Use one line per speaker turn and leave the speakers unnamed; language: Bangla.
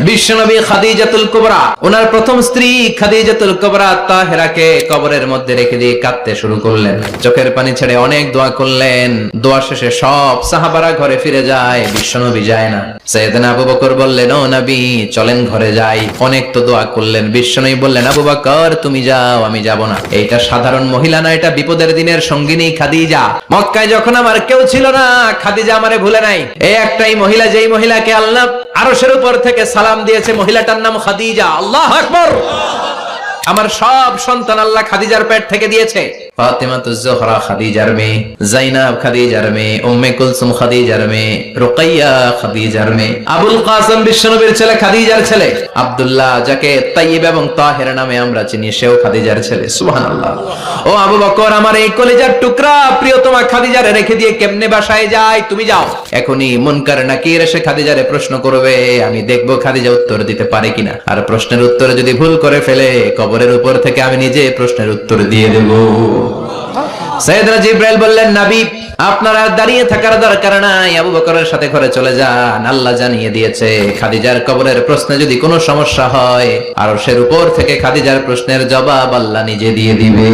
বিশ্বনবী খাদিজাতুল কুবরা, ওনার প্রথম স্ত্রী খাদিজাতুল কুবরা তাহেরাকে কবরের মধ্যে রেখে দিয়ে কাঁদতে শুরু করলেন। চোখের পানি ছেড়ে অনেক দোয়া করলেন। দোয়া শেষে সব সাহাবারা ঘরে ফিরে যায়, বিশ্বনবী যায় না। সৈয়দনা আবু বকর বললেন, ও নবী, চলেন ঘরে যাই। অনেক তো দোয়া করলেন। বিশ্বনবী বললেন, আবু বকর, তুমি যাও, আমি যাব না। এইটা সাধারণ মহিলা না, এটা বিপদের দিনের সঙ্গিনী খাদিজা। মক্কায় যখন আমার কেউ ছিল না, খাদিজা আমারে ভুলে নাই। এই একটাই মহিলা, যেই মহিলাকে আল্লাহ আরশের উপর থেকে সালাম দিয়েছে মহিলাটার নাম খাদিজা। আল্লাহ আমার সব সন্তান আল্লাহ খাদিজার পেট থেকে দিয়েছে। প্রিয়তমা খাদিজারে রেখে দিয়ে কেমনে বাসায় যায়? তুমি যাও। এখনই মুনকার নাকির এসে খাদিজারে প্রশ্ন করবে, আমি দেখব খাদিজা উত্তর দিতে পারে কিনা। আর প্রশ্নের উত্তরে যদি ভুল করে ফেলে, কবরের উপর থেকে আমি নিজে প্রশ্নের উত্তর দিয়ে দেব। সৈয়দরা জিব্রাইল বললেন, নাবি, আপনারা দাঁড়িয়ে থাকার দরকার নাই। আবু বকরের সাথে ঘরে চলে যান। আল্লাহ জানিয়ে দিয়েছে, খাদিজার কবরের প্রশ্নে যদি কোনো সমস্যা হয় আর সের উপর থেকে খাদিজার প্রশ্নের জবাব আল্লাহ নিজে দিয়ে দিবে।